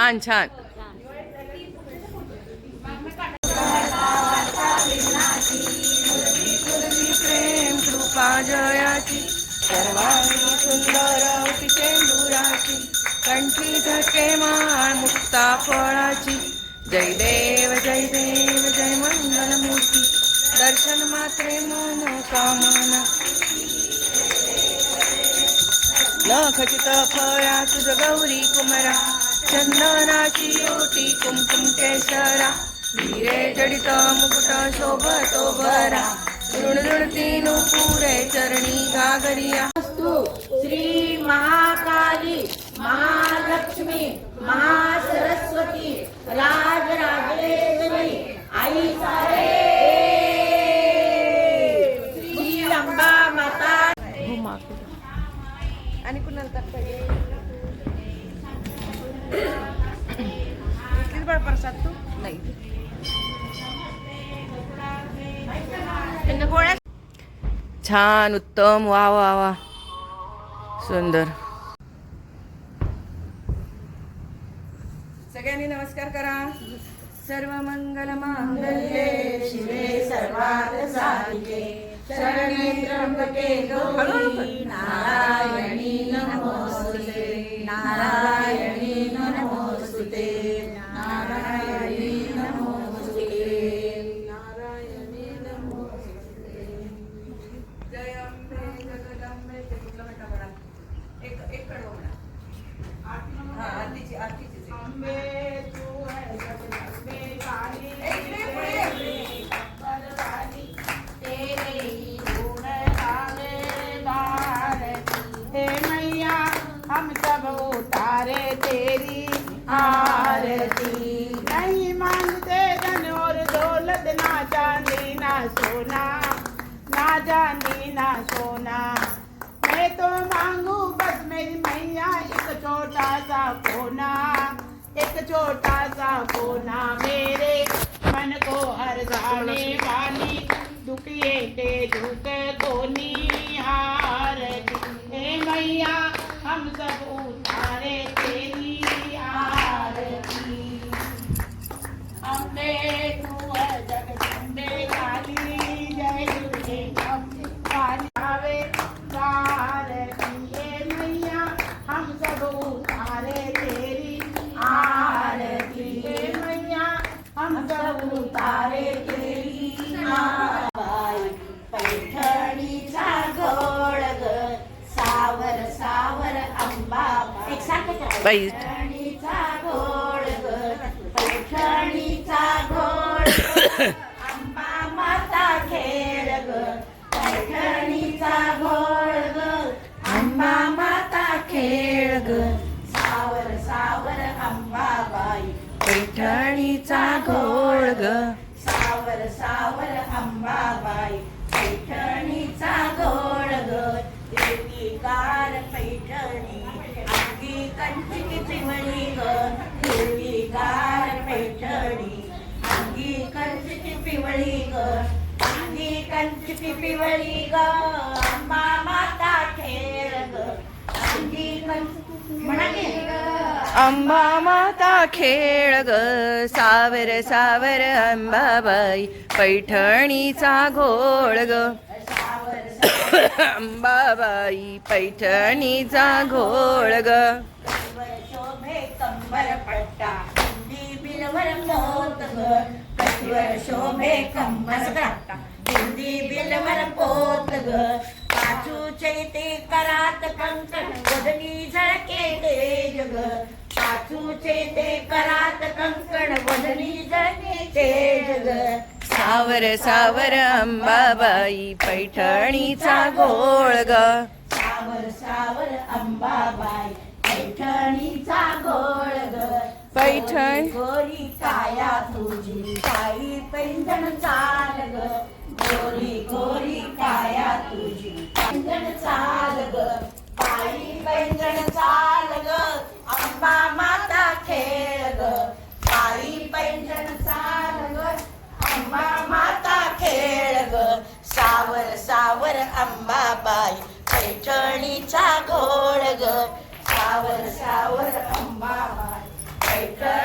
छान छान. प्रेम कृपा जयाची सर्वांनी सुंदर कंठी झटके माळ मुक्ता फळाची जय देव जय देव जय मंगल मूर्ती दर्शन मात्रे मन कामना नखचित फळा तुझ गौरी कुमरा चंदनाची ओटी कुमकुम केसरा. धीरे जडित मुकुट शोभतो बरा ऋणऋणती पुरे चरणी घागरिया. श्री महाकाली महालक्ष्मी महासरस्वती राजराजेश्वरी. छान उत्तम वा वा वा. सुंदर. सगळ्यांनी नमस्कार करा. सर्व मंगल मांगल्ये शिवे सर्वात साधिके. शरणे त्र्यंबके गौरी. नारायणी नमोस्तुते नारायणी छोटा सा कोना एक छोटा सा कोना मेरे मन को हर जाने वाली दुखिए ते दुख कोनी हार हे मैया हम सब अंबाबाई पैठणीचा घोळ ग. सावर सावर अंबाबाई. पिवळी ग पैठणी अंगी पिवळी ग अंगी पिवळी ग अंबा माता खेळ ग अंगी म्हणा की अंबा माता खेळ ग सावर सावर अंबाबाई पैठणीचा घोळ ग. अंबाबाई पैठणीचा घोळ ग. शोभे कंबर पट्टा. हिंदी बिलवर पोत ग कटिवर शोभे कंबर पट्टा हिंदी बिलवर पोत ग पाचू चैते करात कंकण. वदनी झळके तेज ग पाचू चैते करात कंकण. वदनी झळके तेज ग सावर सावर अंबाबाई पैठणीचा घोळ ग सावर सावर अंबाबाई. पैंजण चाल ग. गोरी गोरी काया तुझी. पैंजण चाल ग. काळी पैंजण चाल ग. अंबा माता खेळ ग. काळी पैंजण चाल ग. अंबा माता खेळ ग. सावर सावर अंबाबाई पैठणीचा घोळ ग. सावर सावर अंबाबाई पैठणी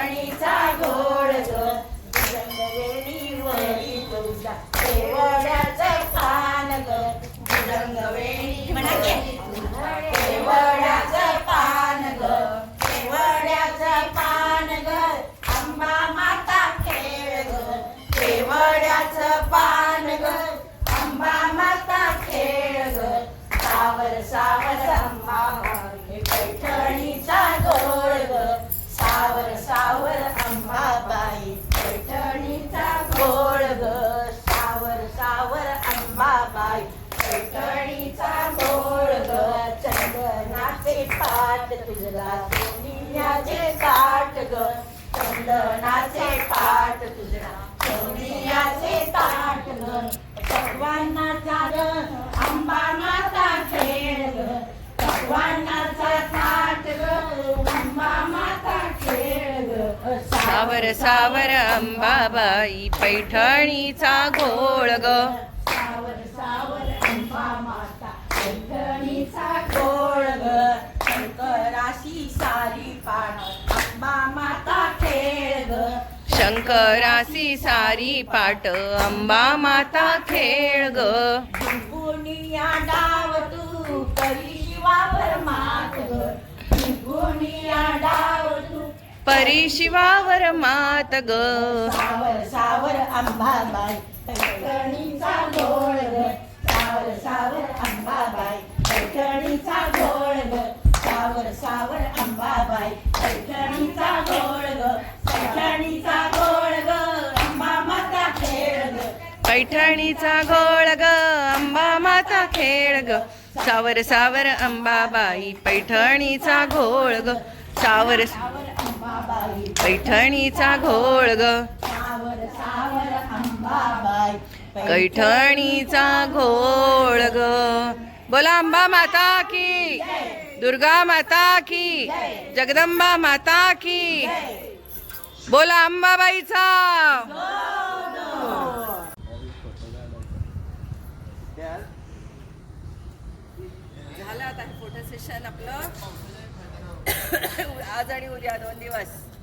पाट तुझला सोनियाचे ताट ग चंदनाचे पाट तुझला सोनियाचे ताट ग पकवानाचा ग अंबा माता खेळ ग. पकवानाचा ताट ग अंबा माता खेळ ग. सावर सावर अंबाबाई पैठणीचा घोळ ग. शंकरासी सारी पाट अंबा माता खेळ ग. गुणिया डाव तू करी शिवावर मात ग. गुणिया डाव तू परी शिवावर मात ग. सावर सावर अंबाबाई पैठणीचा गोळ ग. सावर सावर अंबाबाई पैठणीचा गोळ ग. सावर सावर अंबाबाई पैठणीचा गोळ ग पैठणीचा गोळ ग अंबा माता खेळ ग पैठणीचा घोळ ग अंबा माता खेळ ग. सावर सावर अंबाबाई पैठणीचा घोळ ग. सावर पैठणीचा घोळ ग. सावर सावर अंबाबाई पैठणीचा घोळ ग. बोला अंबा माता की दुर्गा माता की जगदंबा माता की. बोला अंबाबाईचा. आहे आता फोटो सेशन आपलं. आज आणि उद्या दोन दिवस.